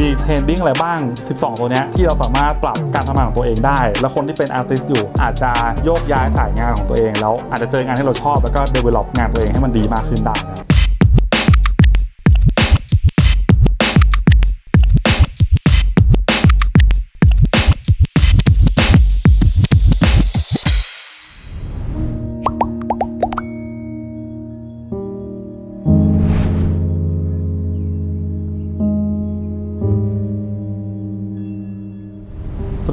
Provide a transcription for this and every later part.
มีเทรนดิ้งอะไรบ้าง 12 ตัวนี้ที่เราสามารถปรับการทำงานของตัวเองได้ แล้วคนที่เป็นอาร์ติสต์อยู่อาจจะโยกย้ายสายงานของตัวเอง แล้วอาจจะเจองานที่เราชอบแล้วก็เดเวล็อปงานตัวเองให้มันดีมากขึ้นได้นะ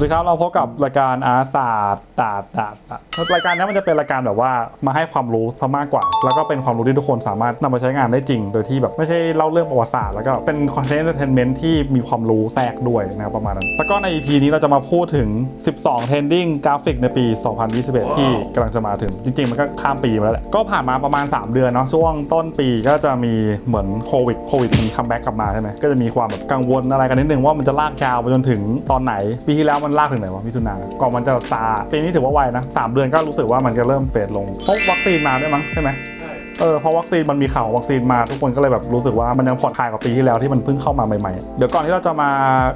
วัสดีครับ เราพบกับรายการอาศาสตร์ตาตาตารายการนี้มันจะเป็นรายการแบบว่ามาให้ความรู้ซะมากกว่า แล้วก็เป็นความรู้ที่ทุกคนสามารถนำมาใช้งานได้จริง โดยที่แบบไม่ใช่เล่าเรื่องประวัติศาสตร์แล้วก็เป็นคอนเทนต์เอนเตอร์เทนเมนต์ที่มีความรู้แทรกด้วยนะครับประมาณนั้น แล้วก็ใน EP นี้เราจะมาพูดถึง 12 trending กราฟิกในปี 2021 ที่กำลังจะมาถึง จริง ๆ มันก็ข้ามปีมาแล้วแหละก็ผ่านมาประมาณ 3 เดือนเนาะช่วงต้นปีก็จะมีเหมือนโควิดโควิดมันคัมแบ็กกลับมาใช่ไหมก็จะมีความแบบกังวลอะไรกันนิดนึงว่ามันจะลากยาวไปจนถึงตอนไหนปีที่แล้วมันลากถึงไหนวะมิถุนาก่อนมันจะซาปีนี้ถือว่าไวนะสามเดือนก็รู้สึกว่ามันจะเริ่มเฟดลงเพราะวัคซีนมาด้วยมั้งใช่ไหม เออเพราะวัคซีนมันมีข่าววัคซีนมาทุกคนก็เลยแบบรู้สึกว่ามันยังผ่อนคลายกว่าปีที่แล้วที่มันเพิ่งเข้ามาใหม่ๆ เดี๋ยวก่อนที่เราจะมา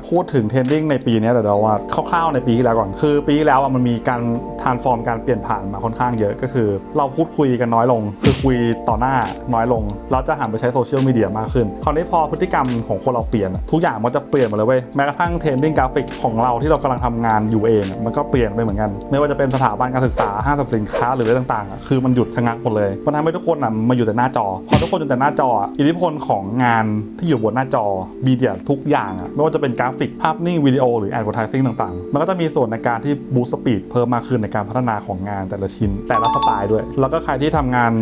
พูดถึงเทรนดิ้งในปีนี้เดี๋ยวเราว่าคร่าวๆในปีที่แล้วก่อนคือ ปีที่แล้วมันมีการทานฟอร์มการเปลี่ยนผ่านมาค่อนข้างเยอะก็คือ เราพูดคุยกันน้อยลง คือคุยต่อหน้าน้อยลง เราจะหันไปใช้โซเชียลมีเดียมากขึ้นคราวนี้พอพฤติกรรมของคนเราเปลี่ยน ทุกอย่างมันจะเปลี่ยนหมดเลยเว้ยแม้กระทั่งเทรนดิ้งกราฟิกของเราที่เรากำลังทำงานอยู่เอง มันก็เปลี่ยนไปเหมือนกัน ไม่ว่าจะเป็นสถาบันการศึกษาห้างสรรพสินค้าหรืออะไรต่างๆ คือมันหยุดชะงักหมดเลยมันทำให้ทุกคนอะมาอยู่แต่หน้าจอ พอทุกคนอยู่แต่หน้าจอ อิทธิพลของงานที่อยู่บนหน้าจอมีเดียทุกอย่างอะไม่ว่าจะเป็นกราฟิกภาพนิ่งวิดีโอหรือแอดเวอร์ทิซิ่งต่างๆ มันก็จะมีส่วนในการที่บูสต์สปีดเพิ่มมากขึ้นในการพัฒนาของงานแต่ละชิ้น แต่ละสไตล์ด้วย แล้วก็ใครที่ทำงาน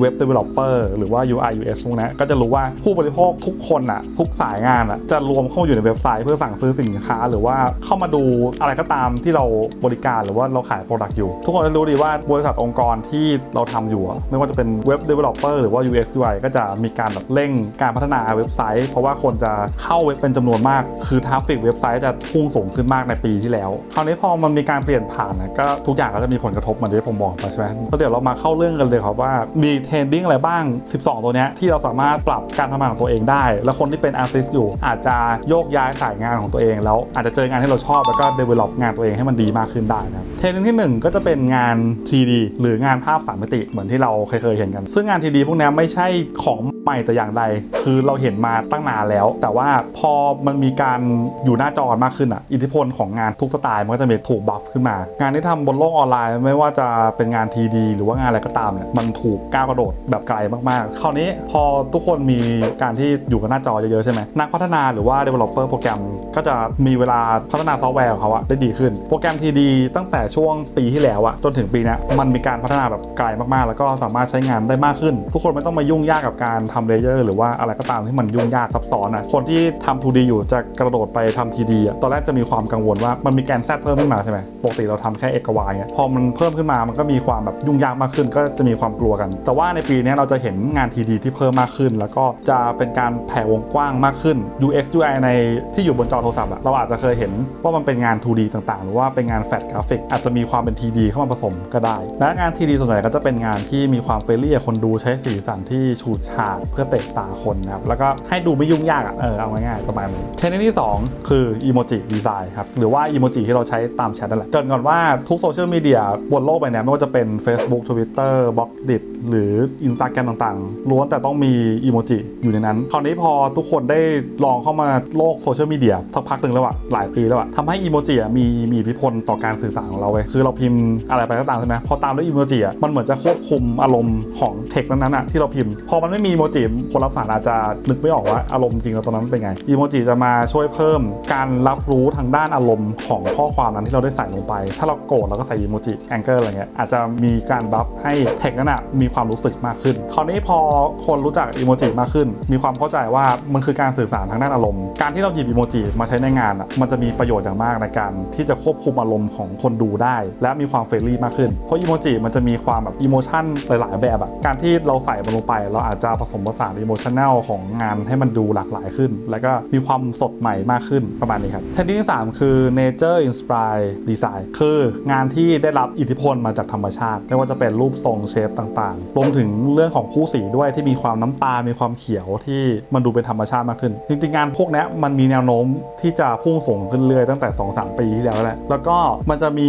เว็บ developer หรือว่า UI UX พวกนี้ก็จะรู้ว่าผู้บริโภคทุกคนอะทุกสายงานอะจะรวมเข้ามาอยู่ในเว็บไซต์เพื่อสั่งซื้อสินค้า หรือว่าเข้ามาดูอะไรก็ตามที่เราบริการหรือว่าเราขาย Product อยู่ ทุกคนจะรู้ดีว่าบริษัทองค์กรที่เราทำอยู่ไม่ว่าจะเป็นเว็บ developer หรือว่า UX UI ก็จะมีการแบบเร่งการพัฒนาเว็บไซต์ เพราะว่าคนจะเข้าเว็บเป็นจำนวนมาก คือทราฟฟิกเว็บไซต์จะพุ่งสูงขึ้นมากในปีที่แล้ว คราวนี้พอมันมีการเปลี่ยนผ่านนะก็ทุกอย่างก็จะมีผลกระทบเหมือนที่ผมบอกไปใช่ไหมแล้วเดี๋ยวเรามาเข้าเรื่องกันเลยครับว่ามีเทรนดิ้งอะไรบ้าง 12 ตัวนี้ที่เราสามารถปรับการทำงานของตัวเองได้ แล้วคนที่เป็นอาร์ติสต์อยู่ อาจจะโยกย้ายสายงานของตัวเอง แล้วอาจจะเจองานที่เราชอบแล้วก็ develop งานตัวเองให้มันดีมากขึ้นได้นะเทรนดิ้งที่หนึ่งก็จะเป็นงาน 3D หรืองานภาพสามมิติเหมือนที่เราเคยเคยเห็นกันซึ่งงานทีดีพวกนี้ไม่ใช่ของ ใหม่แต่อย่างใด คือเราเห็นมาตั้งนานแล้ว แต่ว่าพอมันมีการอยู่หน้าจอมากขึ้นอะ อิทธิพลของงานทุกสไตล์มันก็จะมีถูกบัฟขึ้นมา งานที่ทำบนโลกออนไลน์ไม่ว่าจะเป็นงาน TD หรือว่างานอะไรก็ตามเนี่ยมันถูกก้าวกระโดดแบบไกลมากๆ คราวนี้พอทุกคนมีการที่อยู่กับหน้าจอเยอะๆใช่ไหมนักพัฒนาหรือว่า developer โปรแกรมก็จะมีเวลาพัฒนาซอฟต์แวร์ของเขาอะได้ดีขึ้น โปรแกรม TD ตั้งแต่ช่วงปีที่แล้วอะจนถึงปีนี้มันมีการพัฒนาแบบไกลมากๆ แล้วก็สามารถใช้งานได้มากขึ้น ทุกคนไม่ต้องมายุ่งยากกับการทำเลเยอร์หรือว่าอะไรก็ตามที่มันยุ่งยากซับซ้อนอะคนที่ทำ 2D อยู่จะกระโดดไปทำ TD อะตอนแรกจะมีความกังวลว่ามันมีแกน Z เพิ่มขึ้นมาใช่ไหมปกติเราทำแค่ x กับ y เนี่ยพอมันเพิ่มขึ้นมามันก็มีความแบบยุ่งยากมากขึ้น ก็จะมีความกลัวกัน แต่ว่าในปีนี้เราจะเห็นงาน TD ที่เพิ่มมากขึ้น แล้วก็จะเป็นการแผ่วงกว้างมากขึ้น UX UI ในที่อยู่บนจอโทรศัพท์อะเราอาจจะเคยเห็นว่ามันเป็นงาน 2D ต่างๆ หรือว่าเป็นงานแฟลชกราฟิกอาจจะมีความเป็น TD เข้ามาผสมก็ได้ และงาน TD ส่วนใหญ่ก็จะเป็นงานที่มีความเฟรนลี่กับคนดูใช้สีสันที่ฉูดฉาดเพื่อเตะตาคนนะครับแล้วก็ให้ดูไม่ยุ่งยากเออเอาง่ายๆประมาณนี้เทรนด์ที่ 2 คืออีโมจิดีไซน์ครับหรือว่าอีโมจิที่เราใช้ตามแชทนั่นแหละเกินก่อนว่าทุกโซเชียลมีเดียบนโลกใบนี้ไม่ว่าจะเป็น Facebook Twitter b l o g d i t หรือ Instagram ต่างๆล้วนแต่ต้องมีอีโมจิอยู่ในนั้น คราวนี้พอทุกคนได้ลองเข้ามาโลกโซเชียลมีเดียสักพักหนึ่งแล้วอะหลายปีแล้วอะทำให้อีโมจิมีมีอิทธิพลต่อการสื่อสารของเราเว้ยคือเราพิมพ์อะไรไปก็ตามใช่ไหมพอตามด้วยอีโมจิอะมันเหมือนจะควบคุมอารมณ์ของเทคนั้นๆอะที่เราพิมพ์พอมันไม่มีอีโมจิคนรับสารอาจจะนึกไม่ออกว่าอารมณ์จริงเราตอนนั้นเป็นไงอีโมจิจะมาช่วยเพิ่มการรับรู้ทางด้านอารมณ์ของข้อความนั้นที่เราได้ใส่ลงไป ถ้าเราโกรธเราก็ใส่อีโมจิแองเกิลอะไรเงี้ยอาจจะมีการบัฟให้เทคนั้นอะมีความรู้สึกมากขึ้น คราวนี้พอคนรู้จักอีโมจิมากขึ้น มีความเข้าใจว่ามันคือการสื่อสารทางด้านอารมณ์ การที่เราหยิบอีโมจิมาใช้ในงานอะมันจะมีประโยชน์อย่างมากในการที่จะควบคุมอารมณ์ของคนดูได้ และมีความเฟรนลี่มากขึ้นเพราะอีโมจิมันจะมีความแบบอีโมชันหลาย ๆ แบบอะการที่เราใส่มันลงไป เราอาจจะผสมมผสานอิโมชันแนลของงานให้มันดูหลากหลายขึ้น แล้วก็มีความสดใหม่มากขึ้นประมาณนี้ครับเทคนิคที่ 3 คือ nature inspired design คืองานที่ได้รับอิทธิพลมาจากธรรมชาติ ไม่ว่าจะเป็นรูปทรงเชฟต่างๆ รวมถึงเรื่องของคู่สีด้วยที่มีความน้ำตาลมีความเขียวที่มันดูเป็นธรรมชาติมากขึ้น จริงๆงานพวกนี้มันมีแนวโน้มที่จะพุ่งสูงขึ้นเรื่อยตั้งแต่ 2-3 ปีที่แล้วแหละแล้วก็มันจะมี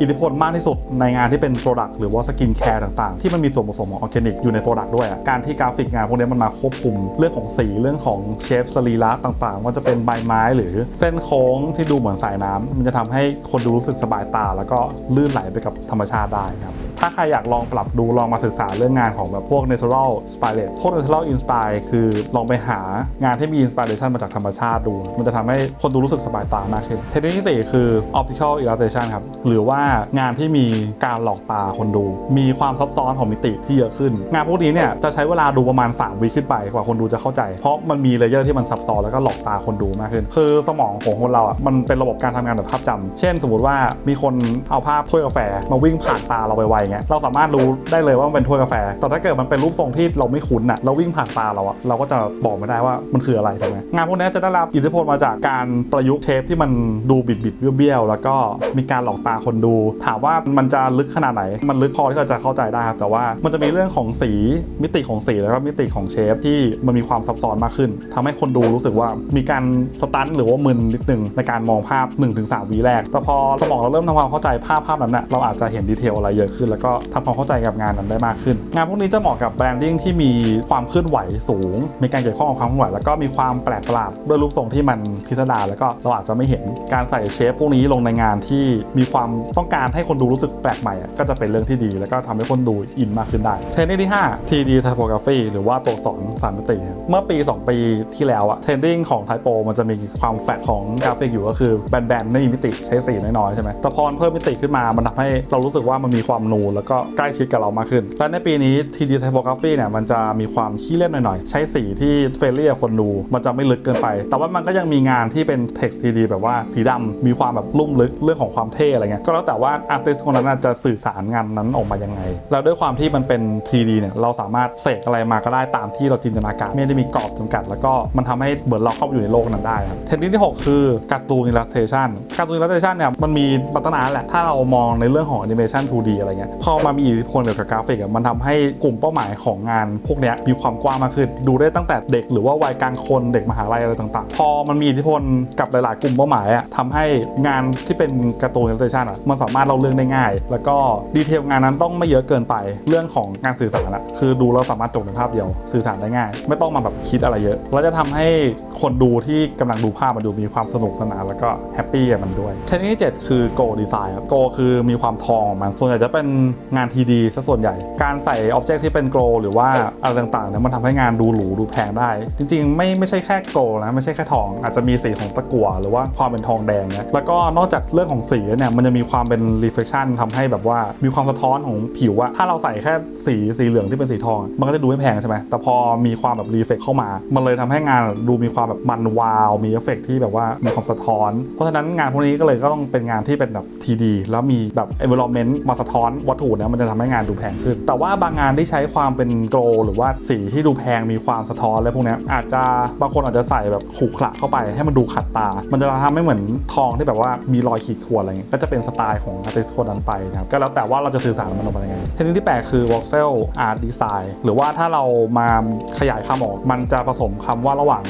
อิทธิพลมากที่สุดในงานที่เป็น Product หรือว่าสกินแคร์ต่างๆ ที่มันมีส่วนผสมของออร์แกนิกอยู่ใน Product ด้วย การที่กราฟิกงานวกนี้มันมาควบคุมเรื่องของสีเรื่องของเชฟสรีระต่างๆ ว่าจะเป็นใบไม้หรือเส้นโค้งที่ดูเหมือนสายน้ำมันจะทำให้คนดูรู้สึกสบายตา แล้วก็ลื่นไหลไปกับธรรมชาติได้ครับถ้าใครอยากลองปรับดูลองมาศึกษาเรื่องงานของแบบพวก natural inspired พวก natural inspire คือลองไปหางานที่มี inspiration มาจากธรรมชาติดู มันจะทำให้คนดูรู้สึกสบายตามากขึ้นเทคนิคที่ 4 คือ optical illustration ครับหรือว่างานที่มีการหลอกตาคนดู มีความซับซ้อนของมิติที่เยอะขึ้น งานพวกนี้เนี่ยจะใช้เวลาดูประมาณ3วิขึ้นไปกว่าคนดูจะเข้าใจ เพราะมันมีเลเยอร์ที่มันซับซ้อนแล้วก็หลอกตาคนดูมากขึ้น คือสมองของคนเราอะมันเป็นระบบการทำงานแบบภาพจำเช่น สมมติว่ามีคนเอาภาพถ้วยกาแฟมาวิ่งผ่านตาเราไวๆเงี้ยเราสามารถรู้ได้เลยว่ามันเป็นถ้วยกาแฟ แต่ถ้าเกิดมันเป็นรูปทรงที่เราไม่คุ้นอะเราวิ่งผ่านตาเราอะเราก็จะบอกไม่ได้ว่ามันคืออะไรถูกไหมงานพวกนี้จะได้รับอิทธิพลมาจากการประยุกต์เทปที่มันดูบิดบิดเบี้ยวๆแล้วก็มีการหลอกตาคนดู ถามว่ามันจะลึกขนาดไหน มันลึกพอที่เราจะเข้าใจได้ครับแต่ว่ามันจะมีเรื่องของสีมิติของสีแล้วก็มิติของเชฟที่มันมีความซับซ้อนมากขึ้นทำให้คนดูรู้สึกว่ามีการสตันหรือว่ามึนนิดนึงในการมองภาพ 1-3วิแรก แต่พอสมองเราเริ่มทำความเข้าใจภาพภาพนั้นนะเราอาจจะเห็นดีเทลอะไรเยอะขึ้น แล้วก็ทำความเข้าใจกับงานนั้นได้มากขึ้น งานพวกนี้จะเหมาะกับแบรนดิ้งที่มีความเคลื่อนไหวสูง มีการเกี่ยวข้องกับความเคลื่อนไหว แล้วก็มีความแปลกประหลาดด้วยรูปทรงที่มันพิสดารแล้วก็เราอาจจะไม่เห็นการใส่เชฟพวกนี้ลงในงานที่มีความต้องการให้คนดูรู้สึกแปลกใหม่ก็จะเป็นเรื่องที่ดี แล้วก็ทำให้คนดูอินมากขึ้นได้เทรนดิ้งที่ 5 3D typography หรือว่า่าตัวสอนสามมิติ เมื่อปี 2 ปีที่แล้วอะเทรนดิ้งของไทโปมันจะมีความแฟตของกราฟิกอยู่ก็คือแบนๆไม่มีมิติใช้สีน้อยๆใช่ไหมแต่พอันเพิ่มมิติขึ้นมามันทำให้เรารู้สึกว่ามันมีความนูนแล้วก็ใกล้ชิดกับเรามากขึ้น และในปีนี้ 3D typography เนี่ยมันจะมีความขี้เล่นหน่อยๆ ใช้สีที่เฟรนลี่กับคนดู มันจะไม่ลึกเกินไป แต่ว่ามันก็ยังมีงานที่เป็น text 3D แบบว่าสีดำมีความแบบลุ่มลึกเรื่องของความเท่อะไรเงี้ยก็แล้วแต่ว่าอาร์ติสคนนั้นจะสื่อสารงานนั้นออกมายังไง แล้วด้วยความที่มันเป็น 3D เนี่ยเราสามารถเสกอะไรมาก็ได้ตามที่เราจินตนาการ ไม่ได้มีกรอบจำกัด แล้วก็มันทำให้เหมือนเราเข้าไปอยู่ในโลกนั้นได้ครับเทคนิคที่ 6 คือการ์ตูน illustration การ์ตูน illustration เนี่ยมันมีมาตั้งนานแหละถ้าเรามองในเรื่องของ animation 2D อะไรเงี้ยพอมามีอิทธิพลเกี่ยวกับกราฟิกอะมันทำให้กลุ่มเป้าหมายของงานพวกเนี้ยมีความกว้างมากขึ้นดูได้ตั้งแต่เด็กหรือว่าวัยกลางคนเด็กมหาลัยอะไรต่างๆ พอมันมีอิทธิพลกับหลายๆ กลุ่มเป้าหมายอะทำให้งานที่เป็นการ์ตูน illustration อะมันสามารถเล่าเรื่องได้ง่าย แล้วก็ดีเทลงานนั้นต้องไม่เยอะเกินไปเรื่องของการสื่อสารอะคือดูเราสามารถจบในภาพเดียวสื่อสารได้ง่าย ไม่ต้องมาแบบคิดอะไรเยอะ แล้วจะทำให้ คนดูที่กำลังดูภาพมันดูมีความสนุกสนานแล้วก็แฮปปี้กับมันด้วยเทคนิคที่เจ็ดคือ Go Design ครับ Go คือมีความทองของมันส่วนใหญ่จะเป็นงาน 2D ซะส่วนใหญ่ การใส่อ็อบเจกต์ที่เป็น Go หรือว่าอะไรต่างๆเนี่ยมันทำให้งานดูหรูดูแพงได้ จริงๆ ไม่ไม่ใช่แค่ Go นะไม่ใช่แค่ทอง อาจจะมีสีของตะกั่วหรือว่าความเป็นทองแดงเนี่ยแล้วก็นอกจากเรื่องของสีเนี่ยมันจะมีความเป็น reflection ทำให้แบบว่ามีความสะท้อนของผิวอะถ้าเราใส่แค่สีสีเหลืองที่เป็นสีทอง มันก็จะดูไม่แพงใช่ไหมแต่พอมีความแบบ reflect เข้ามา มันเลยทำให้งานดูมีความแบบมันวาว มีเอฟเฟกต์ที่แบบว่ามีความสะท้อน เพราะฉะนั้นงานพวกนี้ก็เลยก็ต้องเป็นงานที่เป็นแบบ TD แล้วมีแบบ environment มาสะท้อนวัตถุเนี่ยมันจะทำให้งานดูแพงขึ้น แต่ว่าบางงานที่ใช้ความเป็นโกลหรือว่าสีที่ดูแพงมีความสะท้อนอะไรพวกนี้อาจจะบางคนอาจจะใส่แบบขรุขระเข้าไปให้มันดูขัดตา มันจะทำให้เหมือนทองที่แบบว่ามีรอยขีดข่วนอะไรเงี้ยก็จะเป็นสไตล์ของอาร์ติสคนนั้นไปนะครับก็แล้วแต่ว่าเราจะสื่อสารมันออกมายังไงเทคนิคที่แปดคือ voxel art design หรือว่าถ้าเรามาขยายคำออกมันจะผสมคำว่าระหว่าง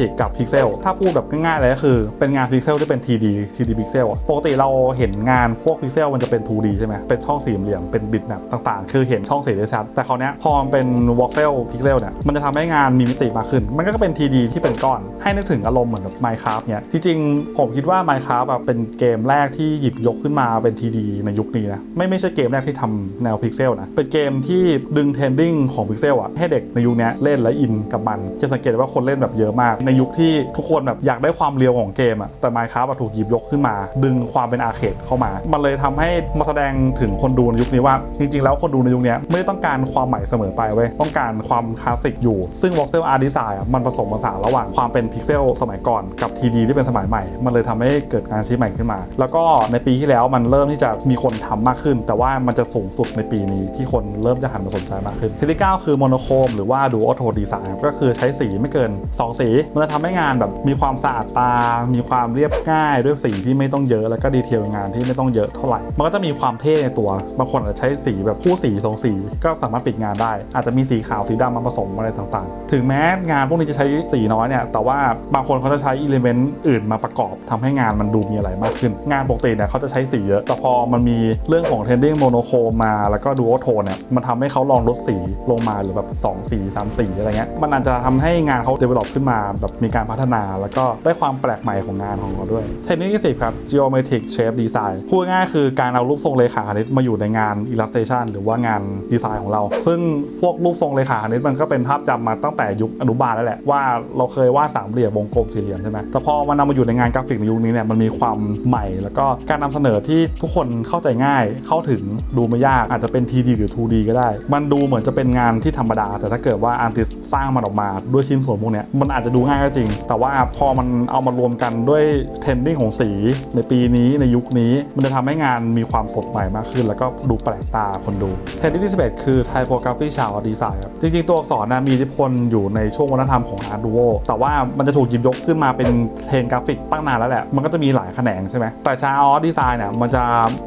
t i c กับ pixel ถ้าพูดแบบง่ายๆเลยก็คือเป็นงาน pixel ที่เป็น TD 3D pixel อะปกติเราเห็นงานพวก pixel มันจะเป็น 2D ใช่ไหมเป็นช่องสี่เหลี่ยมเป็นบิตแบบต่างๆ คือเห็นช่องสีได้ชัดแต่คราวเนี้ยพอมันเป็น voxel pixel เนี่ยมันจะทำให้งานมีมิติมากขึ้น มันก็เป็น TD ที่เป็นก้อน ให้นึกถึงอารมณ์เหมือนแบบ Minecraft เนี่ยจริงๆผมคิดว่า Minecraft อะเป็นเกมแรกที่หยิบยกขึ้นมาเป็น TD ในยุคนี้นะไม่ไม่ใช่เกมแรกที่ทำแนว pixel นะเป็นเกมที่ดึงเทรนดิ้งของ pixel อะให้เด็กในยุคนี้เล่นและอินกับมันจะสังเกตว่าคนเล่นแบบเยอะมากในยุคที่ทุกคนแบบอยากได้ความเรียวของเกมอะแต่ Minecraft ถูกหยิบยกขึ้นมา ดึงความเป็นอาร์เคดเข้ามา มันเลยทำให้มาแสดงถึงคนดูในยุคนี้ว่า จริง ๆ แล้วคนดูในยุคนี้ไม่ได้ต้องการความใหม่เสมอไปเว้ยต้องการความคลาสสิกอยู่ ซึ่ง voxel art design อะมันผสมผสานระหว่างความเป็นพิกเซลสมัยก่อนกับ TD ที่เป็นสมัยใหม่ มันเลยทำให้เกิดงานชิ้นใหม่ขึ้นมา แล้วก็ในปีที่แล้วมันเริ่มที่จะมีคนทำมากขึ้น แต่ว่ามันจะสูงสุดในปีนี้ที่คนเริ่มจะหันมาสนใจมากขึ้นทคนิคเก้าคือ monochrome หรือว่าดูออโทดีไซน์ก็คือใช้สีไม่เกิน 2 สีมันจะทำให้งานแบบมีความสะอาดตา มีความเรียบง่ายด้วยสีที่ไม่ต้องเยอะแล้วก็ดีเทลงานที่ไม่ต้องเยอะเท่าไหร่ มันก็จะมีความเท่ในตัว บางคนอาจจะใช้สีแบบคู่สีสองสี ก็สามารถปิดงานได้ อาจจะมีสีขาวสีดำมาผสมอะไรต่างๆ ถึงแม้งานพวกนี้จะใช้สีน้อยเนี่ย แต่ว่าบางคนเขาจะใช้อิเลเมนต์อื่นมาประกอบทำให้งานมันดูมีอะไรมากขึ้น งานปกติเนี่ยเขาจะใช้สีเยอะ แต่พอมันมีเรื่องของเทนดิ้งโมโนโคมมาแล้วก็ดูโอโทนเนี่ย มันทำให้เขาลองลดสีลงมาหรือแบบ2สี3สีอะไรเงี้ย มันอาจจะทำให้งานเขา develop ขึ้นมาแบบมีการพัฒนา แล้วก็ได้ความแปลกใหม่ของงานของเขาด้วย เทคนิคที่สิบครับ geometric shape design พูดง่ายคือการเอารูปทรงเลขาคณิตมาอยู่ในงาน illustration หรือว่างานดีไซน์ของเรา ซึ่งพวกรูปทรงเลขาคณิตมันก็เป็นภาพจำมาตั้งแต่ยุคอนุบาลแล้วแหละว่าเราเคยวาดสามเหลี่ยมวงกลมสี่เหลี่ยมใช่ไหมแต่พอมันนำมาอยู่ในงานกราฟิกในยุคนี้เนี่ยมันมีความใหม่ แล้วก็การนำเสนอที่ทุกคนเข้าใจง่ายเข้าถึงดูไม่ยากอาจจะเป็น 3D หรือ 2D ก็ได้ มันดูเหมือนจะเป็นงานที่ธรรมดา แต่ถ้าเกิดว่าอาร์ติสสร้างมันออกมาด้วยชิ้นส่วนพวกนี้มันอาจจะดูง่ายก็จริง แต่ว่าพอมันเอามารวมกันด้วยเทรนดิ้งของสีในปีนี้ในยุคนี้ มันจะทำให้งานมีความสดใหม่มากขึ้น แล้วก็ดูแปลกตาคนดูเทรนดิ้งที่11คือ typography ชาวดีไซน์ครับจริงๆตัวอักษรนะมีอิทธิพลอยู่ในช่วงวัฒนธรรมของ Art Duo แต่ว่ามันจะถูกหยิบยกขึ้นมาเป็นเทรนกราฟิกตั้งนานแล้วแหละมันก็จะมีหลายแขนงใช่ไหมแต่ชาวดีไซน์เนี่ยมันจะ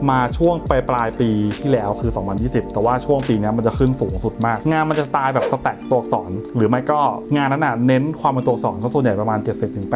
มาช่วงปลายปลายปีที่แล้วคือ 2020 แต่ว่าช่วงปีนี้มันจะขึ้นสูงสุดมาก งานมันจะตายแบบสแต็กตัวอักษร หรือไม่ก็งานนั้นน่ะเน้นความเป็นตัวอักษรก็ส่วนใหญ่ประมาณ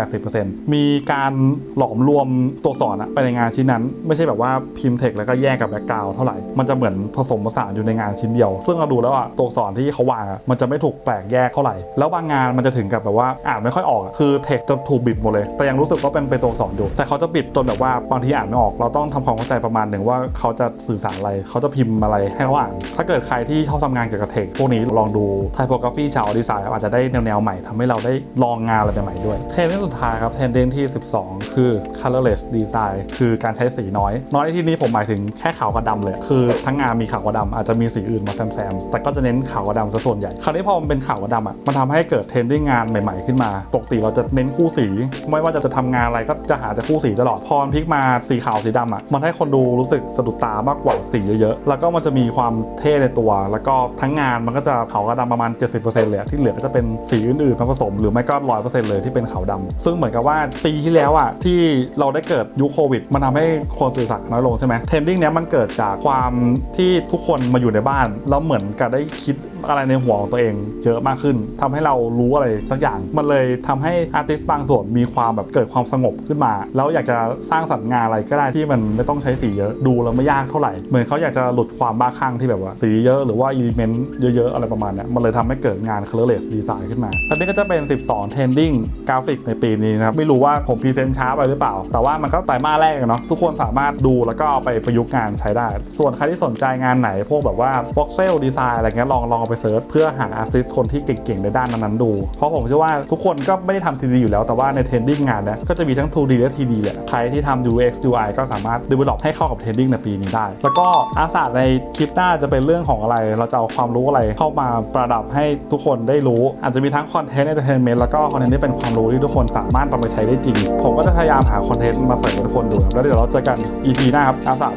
70-80%มีการหลอมรวมตัวอักษรอะไปในงานชิ้นนั้น ไม่ใช่แบบว่าพิมพ์เทคแล้วก็แยกกับแบ็กกราวด์เท่าไหร่ มันจะเหมือนผสมผสานอยู่ในงานชิ้นเดียว ซึ่งเราดูแล้วอะตัวอักษรที่เขาวางอะมันจะไม่ถูกแปลกแยกเท่าไหร่ แล้วบางงานมันจะถึงกับแบบว่าอ่านไม่ค่อยออก คือเทคจะถูกบิดหมดเลย แต่ยังรู้สึกว่าเป็นเป็นตัวอักษรอยู่ แต่เขาจะบิดจนแบบว่าบางทีอ่านไม่ออก เราต้องทำความเข้าใจประมาณหนึ่งว่าเขาจะสื่อสารอะไร เขาจะพิมพ์อะไรให้เราอ่าน ถ้าเกิดใครที่ชอบทำงานเกี่ยวกับเทคพวกนี้ลองดู typography ชาวดีไซน์อาจจะได้แนวๆใหม่ทำให้เราได้ลองงานอะไรใหม่ๆด้วย เทรนด์ที่สุดท้ายครับ เทรนด์ที่ 12 คือ colorless design คือการใช้สีน้อย น้อยในที่นี้ผมหมายถึงแค่ขาวกับดำเลย คือทั้งงานมีขาวกับดำอาจจะมีสีอื่นมาแซมๆ แต่ก็จะเน้นขาวกับดำซะส่วนใหญ่ คราวนี้พอมันเป็นขาวกับดำอะ มันทำให้เกิดเทรนดิ้งงานใหม่ๆ ขึ้นมา ปกติเราจะเน้นคู่สี ไม่ว่าจะจะทำงานอะไรก็จะหาแต่คู่สีตลอด พอพลิกมาสีขาวสีดำอะ มันให้คนดูรู้สึกสะดุดตามากกว่าสีเยอะๆ แล้วก็มันจะมีความเท่ในตัว แล้วก็ทั้งงานมันก็จะขาวกับดำประมาณ 70%เลยที่เหลือก็จะเป็นสีอื่นๆมาผสมหรือไม่ก็ร้อยเปอร์เซ็นต์เลยที่เป็นขาวดำซึ่งเหมือนกับว่าปีที่แล้วอะที่เราได้เกิดยุคโควิด มันทำให้คนสื่อสารน้อยลงใช่ไหมเทรนดิ้งเนี้ยมันเกิดจากความที่ทุกคนมาอยู่ในบ้านแล้วเหมือนกับได้คิดอะไรในหัวของตัวเองเยอะมากขึ้นทำให้เรารู้อะไรสักอย่าง มันเลยทำให้อาร์ติสต์บางส่วนมีความแบบเกิดความสงบขึ้นมา แล้วอยากจะสร้างสรรค์งานอะไรก็ได้ที่มันไม่ต้องใช้สีเยอะดูแล้วไม่ยากเท่าไหร่ เหมือนเขาอยากจะหลุดความบ้าคลั่งที่แบบว่าสีเยอะหรือว่าอิเลเมนต์เยอะๆอะไรประมาณเนี้ยมันเลยทำให้เกิดงาน colorless design ขึ้นมาอันนี้ก็จะเป็น 12 trending กราฟิกในปีนี้นะครับไม่รู้ว่าผมพรีเซนต์ช้าไปหรือเปล่า แต่ว่ามันก็ไตรมาสแรกเนาะทุกคนสามารถดูแล้วก็เอาไปประยุกต์งานใช้ได้ ส่วนใครที่สนใจงานไหนพวกแบบว่า voxel design อะไรเงี้ยลองลองไปเซิร์ชเพื่อหาอาร์ติสคนที่เก่งๆในด้านนั้นๆดู เพราะผมเชื่อว่าทุกคนก็ไม่ได้ทำ 3D อยู่แล้วแต่ว่าใน trending งานเนี้ยก็จะมีทั้ง 2D และ 3D แหละใครที่ทำ UX UI ก็สามารถ develop ให้เข้ากับ trending ในปีนี้ได้ แล้วก็อาสาในคลิปหน้าจะเป็นเรื่องของอะไร เราจะเอาความรู้อะไรเข้ามาประดับให้ทุกคนได้รู้ อาจจะมีทั้งคอนเทนต์ entertainment แล้วก็คอนเทนต์ที่เป็นความรู้ที่ทุกคนสามารถนำไปใช้ได้จริง ผมก็จะพยายามหาคอนเทนต์มาใส่ให้ทุกคนดูครับแล้วเดี๋ยวเราเจอกัน EP หน้าครับอาสา